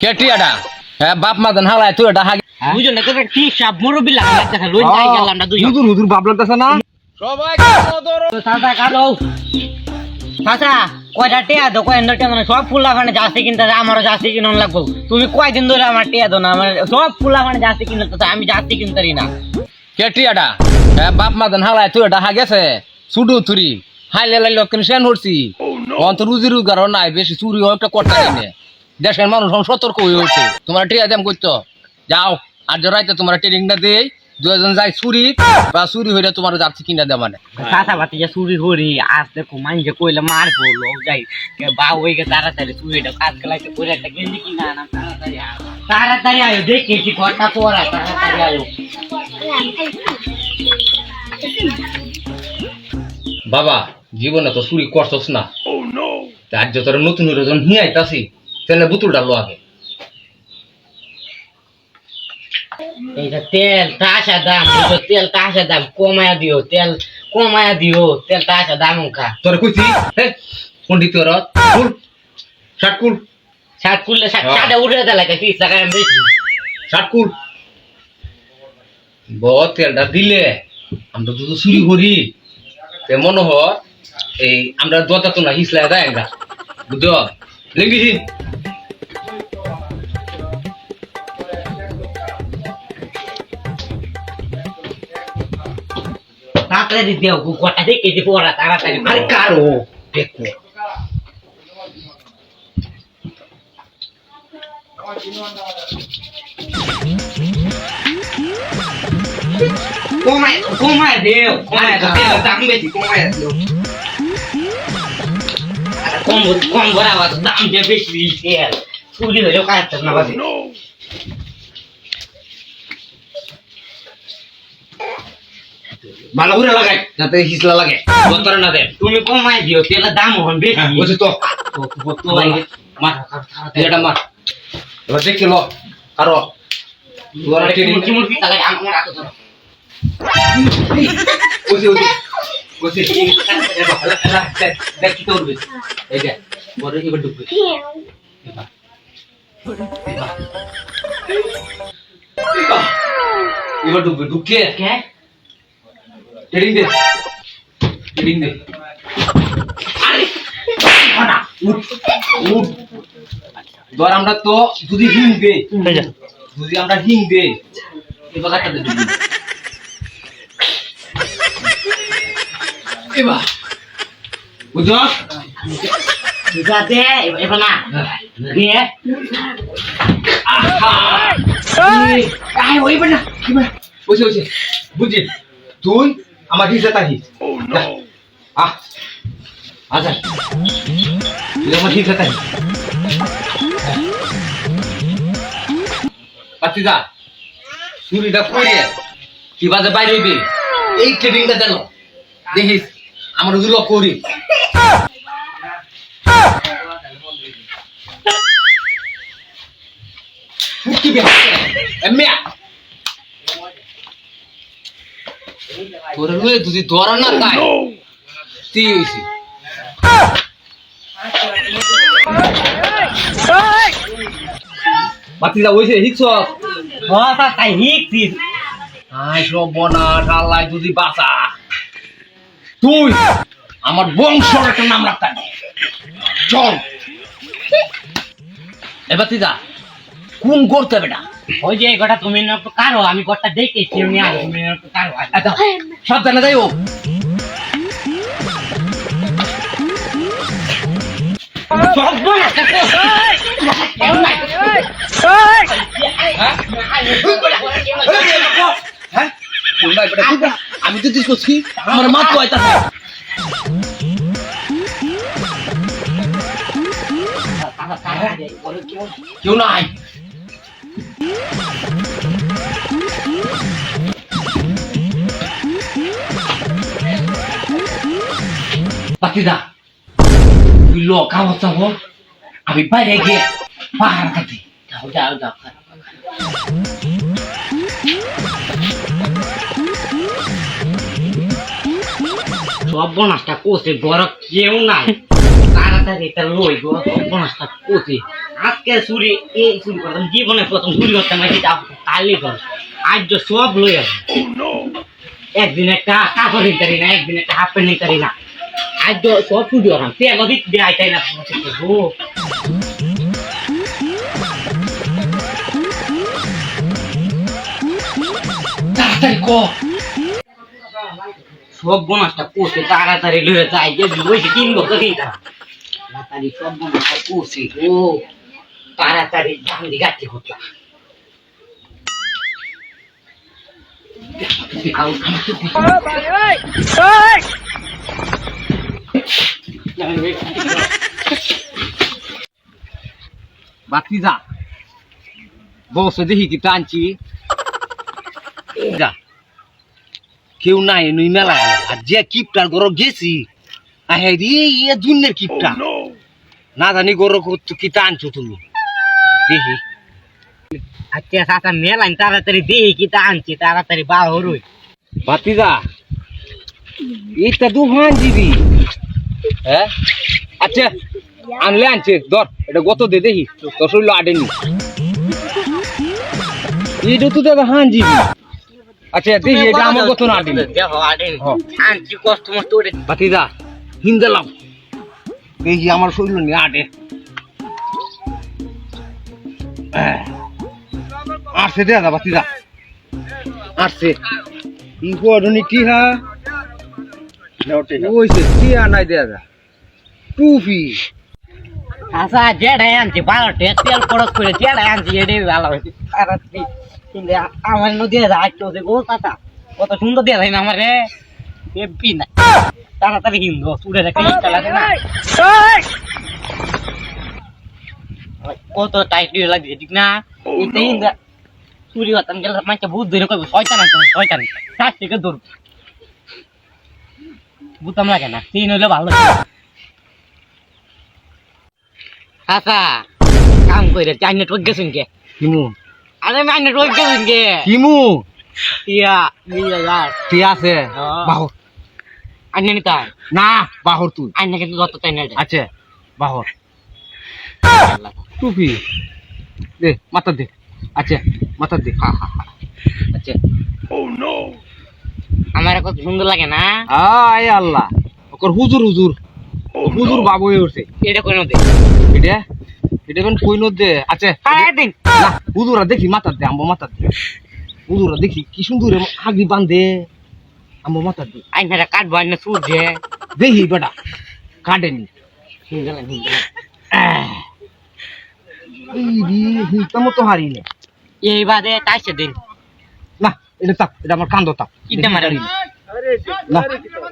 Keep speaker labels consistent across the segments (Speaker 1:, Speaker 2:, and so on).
Speaker 1: কেটিয়াটা হ্যাঁ বাপ মা দেন হালাই তুই এটা হাগে
Speaker 2: বুঝো না তোর ঠিক সাপ মুরব্বি লই যাই গেলাম না দুই
Speaker 3: হুজুর হুজুর বাপ লাগতেছে না?
Speaker 1: সবাই
Speaker 2: চাচা কালো চাচা কয়টা টিয়া দো কয় টিয়া মানে সব ফুল লাগানে জার্সি কিনতে আমারও কিনুন লাগবো। তুমি কয়দিন ধরে আমার টিয়া দো না আমার সব ফুল লাগানে জার্সি কিনতে আমি জার্সি কিনতে না।
Speaker 1: কেটিয়াটা হ্যাঁ বাপ মা দেন হালাই তুই এটা হাগেছে? সুডু তুরি। হাইলে লাইলে কেন সেন হরছি। অন্ত রুজি রোজগার নাই বেশি চুরি হয় একটা নে দেশের মানুষ এখন সতর্ক হয়ে উঠছে। তোমরা টিয়া দেম করতো যাও আর যে রাইতে তোমার ট্রেনিংটা দেই দুজন যাই চুরি বা চুরি হইলে তোমার যাচ্ছি কিনা দে মানে।
Speaker 2: চাচা বাতি যে চুরি করি আসতে ঘুমাই যে কইলে মার বলো যাই বা ওই গে তাড়াতাড়ি চুরিটা কাজ গলাইতে করে একটা গেঞ্জি কিনা আনা তাড়াতাড়ি তাড়াতাড়ি আয়ো দেখি কি ঘরটা পড়া তাড়াতাড়ি আয়ো।
Speaker 1: বাবা জীবনে তো চুরি করছস না। আজ যে তোর নতুন হইলে যখন হিয়ে আইতাছি। তাহলে বুতুলটা লো আগে
Speaker 2: এইটা তেল টাসা দাম তেল টাসা দাম কমায়া দিও তেল কমায়া দিও তেল টাসা দাম উনকা
Speaker 1: তোর কইছি পন্ডিত কুল। কুল
Speaker 2: দেয় লাগে তিরিশ টাকা বেশি।
Speaker 1: কুল। বহুত তেলটা দিলে আমরা তো চুরি করি। তে মনে হয় এই আমরা দতা তো না হিসলা দেয় বুঝছ? লেগেছি
Speaker 2: তাড়াতাড়ি দিও গোটা দেখে দি পড়া তাড়াতাড়ি
Speaker 1: আরে কারও দেখো
Speaker 2: কমায় কমায় দিও কমায় দিও দাম বেশি কমায় দিও কম কম ভরা দাম যে বেশি তেল চুরি কাটতে না বাজে
Speaker 1: ভালো করে লাগাই যাতে হিসলা লাগে বন্তরে না দেন
Speaker 2: তুমি কমায় দিও তেলের দাম হন বেশি
Speaker 1: হ্যাঁ বুঝছি তো
Speaker 2: তো
Speaker 1: মার এটা মার এবার দেখে লো আরও তোর ট্রেনিং
Speaker 2: কি মুরগি তাহলে আমার হাতে ধরো
Speaker 1: বুঝছি বুঝছি বুঝছি দেখ কি করবে এই যে বড় এবার ঢুকবে এবার এবার। এবার ঢুকবে ঢুকে
Speaker 2: কে
Speaker 1: ট্রেনিং দে। ট্রেনিং দে। না ধর আমরা তো যদি হিং দে যদি আমরা হিং দে এবার একটা দে এবার বুঝছ?
Speaker 2: যাতে এবার না। দিয়ে
Speaker 1: আয় ওই না কি বসে বসে। বুঝছি তুই আমার হিসে থাকিস যা। আহ। আচ্ছা। আমার হিসে পাচ্ছি যা। চুরিটা করে কি বাজে বাইরে হইবে? এই ট্রেনিংটা দেন দেখিস আমার ওগুলো করি। কি তোর লয়ে যদি ধরা না তাই তুই হইছি বাতিদা হইছে হিকছ
Speaker 2: হতা তাই হিকছি?
Speaker 1: আই সব বনা আল্লাহ যদি বাঁচা। তুই আমার বংশর একটা নাম রাখতাম চল। এবার তুই যা কোন করতে হবে না?
Speaker 2: ওই যে গোটা তুমি না কারও আমি গোটা দেখেছি উনি আর তুমি না কারও
Speaker 1: এত সাবধানে যাই ও
Speaker 2: সব বলা
Speaker 1: হ্যাঁ কোনটা এটা তুই বল। আমি তো দিস করছি আমার মা তো আইতা কেউ নাই আমি বাইরে গিয়ে পাহাড় কাটি
Speaker 2: যাও যাও যাও সর্বনাশটা কোসে বড় কেউ নাই। তাড়াতাড়ি এটা লই গো সর্বনাশটা কোসে আজকে চুরি, এই চুরি করতাম জীবনে প্রথম চুরি করতাম কালি কর। আজ সব লই একদিন একটা কাপড় নিতে না, একদিন একটা হাফ প্যান্ট নিতে না। আজ সব চুরি করতাম তেল দিতে দেয় তাই না।
Speaker 1: তাড়াতাড়ি
Speaker 2: সব বোনাসটা কোসে তাড়াতাড়ি লয়ে যায় যে বসে কিনবো তো কিনতা তাড়াতাড়ি সব বোনাসটা কোসে ও। তাড়াতাড়ি গাছি
Speaker 1: বাতি যা বসে দেখি কি টানছি। যা। কেউ নাই নুই মেলা আর যে কিপটার গর গেছি আহে রে ইয়ে জুনের কিপটা। না জানি গর কি টানছো তুমি। দেখি
Speaker 2: আচ্ছা চাচা মেলাইন তাড়াতাড়ি দেখি কি তা আনছি তাড়াতাড়ি বার হরুই।
Speaker 1: ভাতিজা এটা দুহান দিবি। হ্যাঁ আচ্ছা আনলে আনছে ধর এটা গত দে দেখি তোর শরীর আডেনি তো দাদা হান আচ্ছা দেখি এটা আমার গত না আডেনি
Speaker 2: দেখো আডেন
Speaker 1: হ্যাঁ।
Speaker 2: আনছি কষ্ট মষ্ট ওরে
Speaker 1: ভাতিজা হিন্দালাম। দেখি আমার শরীর নিয়ে আডে আসছে দে দাদা ভাতিজা আসছে ই গডনি কি হা ওইছে কি আনাই দে দাদা টুপি
Speaker 2: আচ্ছা যেটাই আনছি ভালো তেল খরচ করে যেটাই আনছি এটাই ভালো হয়েছে কিন্তু আমার নদী রাখতে হচ্ছে গো চাচা কত সুন্দর দিয়ে যায় না আমার রে এমপি না তাড়াতাড়ি কিন্তু চুড়ে রেখে ইচ্ছা লাগে না কত টাইট দিয়ে লাগে ঠিক না এটাই চুরি হতাম গেলে মাইকে ভূত ধরে কইব শয়তান আছে শয়তান তার থেকে দূর বুতাম লাগে না তিন হইলে ভালো আচ্ছা কাম করে চাই নেটওয়ার্ক গেছেন কে
Speaker 1: কিমু
Speaker 2: আরে মাই নেটওয়ার্ক গেছেন কে
Speaker 1: কিমু
Speaker 2: ইয়া মিয়া যার
Speaker 1: ঠিক আছে। বাহর
Speaker 2: আইনে নিতা
Speaker 1: না বাহর তুই
Speaker 2: আইনে কিন্তু যত তাই না
Speaker 1: আচ্ছা বাহর টুপি। দে মাথা দে। আচ্ছা মাথা দে। হা হা হা আচ্ছা।
Speaker 2: আমার কত সুন্দর লাগে না?
Speaker 1: আয় আল্লাহ। ওকর হুজুর হুজুর। হুজুর বাবু হয়ে উঠছে।
Speaker 2: এটা কোনো দে।
Speaker 1: এটা? এটা কোন কইন দে? আচ্ছা
Speaker 2: হ্যাঁ দিন।
Speaker 1: না হুজুরা দেখি মাথা দে আম্বো মাথা দে। হুজুরা দেখি কি সুন্দর হাগি বান্ধে আম্বো মাথা দে।
Speaker 2: আইনে কাটবো আইনে সূর্যে
Speaker 1: দেখি বেটা। কাটেনি।
Speaker 2: লাগে।
Speaker 1: এই রে হিতাম তো হারি না।
Speaker 2: এই বাদে তাইছে দিন।
Speaker 1: না এটা তাপ এটা আমার কান্দ তাপ
Speaker 2: ইটা মারে।
Speaker 1: না।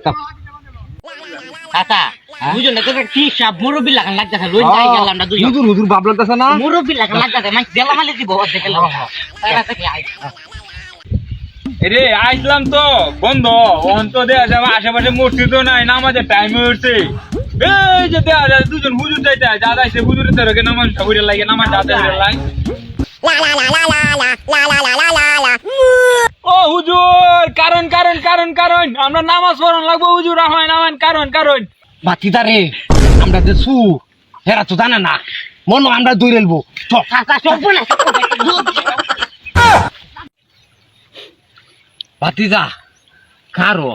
Speaker 1: তাপ
Speaker 2: আচ্ছা
Speaker 1: হ্যাঁ?
Speaker 2: দুজনে তো কি সব মুরব্বি লাগান লাগতেছে রোজ যাই গেলাম না দুজন
Speaker 1: হুজুর হুজুর বাপ লাগতেছে না?
Speaker 2: মুরব্বি লাগান লাগতেছে মানে জেলা মালি দিব দেখে লাগাম তাড়াতাড়ি আই
Speaker 3: রে আসলাম তো বন্ধ। ওন তো দেয়া যাবে আশেপাশে মসজিদ নাই নামাজের টাইম হয়েছে এই যে দেয়া যায় দুজন হুজুর যাইতে যা যাইছে হুজুরের তেরোকে নামাজ ঠাকুরের লাগে নামাজ যাতে লাগে ও হুজুর কারণ কারণ কারণ কারণ আমরা নামাজ পড়ন লাগবো হুজুর হয় কারণ কারণ
Speaker 1: বাতিদা রে আমরা যে সু হেরা তো জানে না মন আমরা দৌড়ে এলবো বাতিদা কারও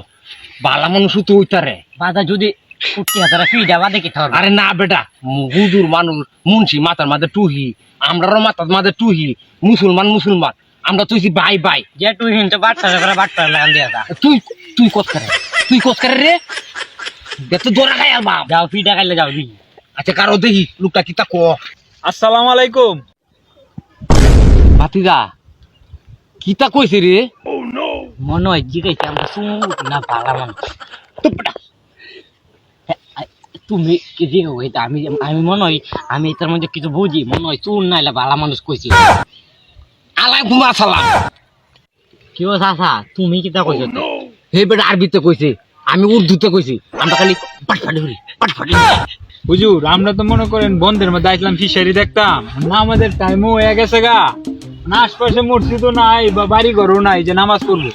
Speaker 1: বালা মানুষ তো ওইতারে
Speaker 2: বাদা যদি দেখি থাকবে?
Speaker 1: আরে না বেটা হুজুর মানুষ মুন্সি মাথার মাঝে টুহি আমরারও মাথার মাঝে টুহি মুসলমান মুসলমান আমরা তুই বাই বাই।
Speaker 2: যে তুই হিনতে করে লাগান দিয়া
Speaker 1: তুই তুই কস করে তুই কস করে রে? দেখতে জোরা খাই আর বাপ।
Speaker 2: যাও খাইলে যাও নি
Speaker 1: আচ্ছা কারও দেখি লোকটা কিতা ক
Speaker 3: আসসালামু আলাইকুম।
Speaker 1: কইছে রে?
Speaker 2: মনে হয় জিগাইছে আমরা সুট না ভালা মানুষ।
Speaker 1: টুপটা
Speaker 2: তুমি কি যে হইতা? আমি আমি মনে হয় আমি এটার মধ্যে কিছু বুঝি। মনে হয় চুর নাইলে ভালা মানুষ কইছি।
Speaker 1: আলাইকুম আসসালাম
Speaker 2: কি ও চাচা তুমি কিতা কইছো? তো?
Speaker 1: হে বেটা আরবিতে কইছে আমি উর্দুতে কইছি। আমরা খালি পাটফাটি করি পাটফাটি
Speaker 3: হুজুর আমরা তো মনে করেন বন্ধের মধ্যে আসলাম ফিশারি দেখতাম। নামাজের টাইমও হয়ে গেছে গা। না আশপাশে মসজিদও নাই বা বাড়ি ঘরও নাই যে নামাজ পড়ব।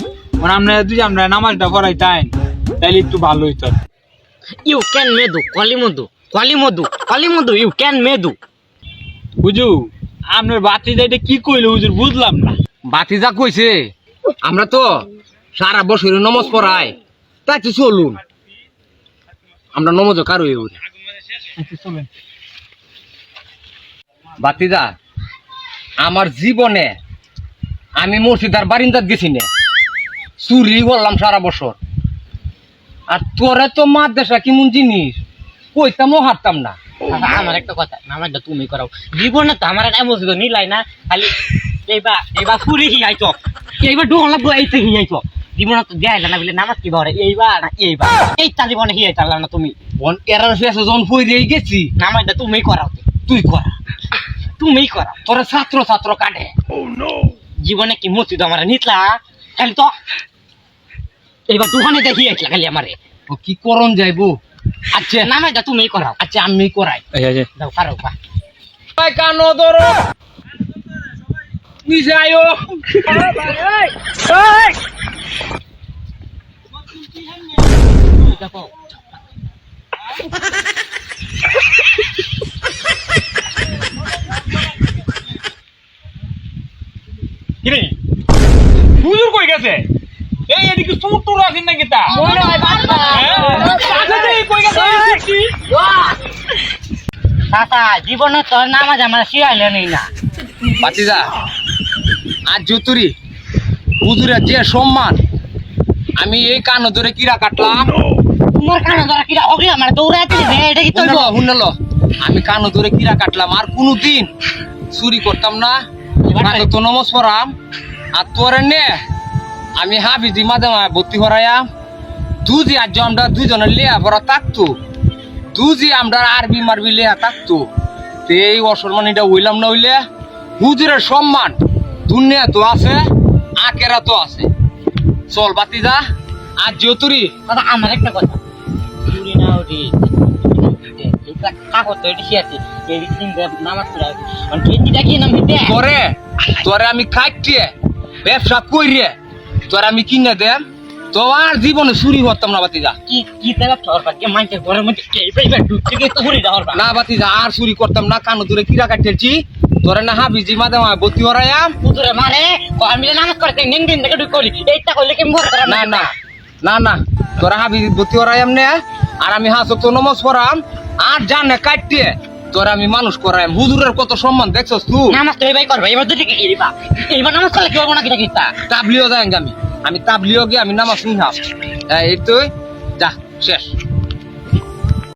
Speaker 3: মানে আমরা যদি আমরা নামাজটা পড়াই তাই তাইলে একটু ভালো হইতো
Speaker 2: ইউ ক্যান মেদু কলি মধু কলি মধু কলি মধু ইউ ক্যান মেদু
Speaker 3: বুঝু আপনার বাতি যাইতে কি কইলো হুজুর বুঝলাম না।
Speaker 1: বাতি যা কইছে আমরা তো সারা বছর নমজ পড়াই। তো চলুন। আমরা নমজ কারও
Speaker 3: চলেন।
Speaker 1: বাতিদা আমার জীবনে আমি মসজিদার বারিন্দাত গেছি না। চুরি করলাম সারা বছর। আর তোরে তো মাদ্রাসা কেমন জিনিস? কইতামও হারতাম না।
Speaker 2: আমার একটা কথা নামাজটা তুমি করাও। জীবনে তো আমার একটা মসজিদ নিলাই না খালি এইবার এইবার ফুরি হিয়াইছ এইবার ডোন লাগবো এইতে হিয়াইছ জীবনে তো দেয় না বলে নামাজ কি ধরে? এইবার না এইবার। এই তা জীবনে না তুমি।
Speaker 1: বন এরার শেষে যখন পইরেই গেছি।
Speaker 2: নামাজটা তুমি করাও।
Speaker 1: তুই করা।
Speaker 2: তুমি করাও।
Speaker 1: তোরা ছাত্র ছাত্র কাটে
Speaker 2: জীবনে কি মসজিদ আমার নিতলা? খালি তো এইবার দোকানে দেখি আইছিলা খালি আমারে।
Speaker 1: ও কি করন যাইবো আচ্ছা
Speaker 2: নামাজটা তুমি করাও।
Speaker 1: আচ্ছা আমি করাই।
Speaker 2: যাও কারও বা
Speaker 1: ভাই কানো ধরো নিচে আয়ো
Speaker 2: দেখো।
Speaker 3: কিরে? হুজুর কই গেছে? এই এদিকে চুর টুর আছেন নাকি তা?
Speaker 2: মনে হয়? বাবা
Speaker 3: কই গেছে?
Speaker 2: চাচা জীবনে নামাজ আমার শিয়াইলেনই না।
Speaker 1: আজ যতুরি হুজুরের যে সম্মান আমি এই কানো ধরে কিরা কাটলাম?
Speaker 2: তোমার কানে ধরা কিরা আমার এটা কি তোর
Speaker 1: আমি কানো ধরে কিরা কাটলাম আর কোনোদিন চুরি করতাম না। তো নমজ পড়াম। আর তোরে নে আমি হাফিজি মাঝে ভর্তি করাইয়াম দুজি আজ আমরা দুজনের লিয়া পড়া থাকতো দুজি আমরা আরবি মারবি লিয়া থাকতো তো এই অসম্মানিটা হইলাম না হইলে হুজুরের সম্মান দুনিয়া তো আছে আকেরা তো আছে। চল বাতি যা আজ যতুরি
Speaker 2: দাদা আমার একটা কথা। চুরি না ওটি এটা তো এটি শিয়াছি এই তিনটা নামাজ পড়া মানে কেজিটা কি নাম দিতে
Speaker 1: তোরে তোরে আমি খাইতে ব্যবসা কইরে তোরে আমি কিনে দেম তো আর জীবনে চুরি করতাম না বাতিজা।
Speaker 2: কি কি দেবা তোর পাকে মাইকে ঘরের মধ্যে এই ঢুকতে গিয়ে তো ঘুরে যাওয়ার
Speaker 1: না বাতিজা আর চুরি করতাম না কানো দূরে কিরা কাটেছি তোরে না হাবিজি মাঝে মাঝে ভর্তি হরাইয়াম
Speaker 2: পুতুরে মানে ঘর মিলে নামাজ করতে নিন দিন থেকে এইটা করলে কি মর
Speaker 1: না না না না তোরা হাবিজি ভর্তি হরাইয়াম নে আর আমি হাসক তো নমজ পড়াম। আর জানে কাটতে। তোরা আমি মানুষ করাইম। হুজুরের কত সম্মান দেখছস তুই?
Speaker 2: নামাজ তো এইবার করবে এবার দুটি এইবার এবার নামাজ করলে কি হবে না কিটা কিতা
Speaker 1: তাবলিও যাই আমি। আমি তাবলিও গিয়ে আমি নামাজ শুনহাম। এই তুই যা শেষ।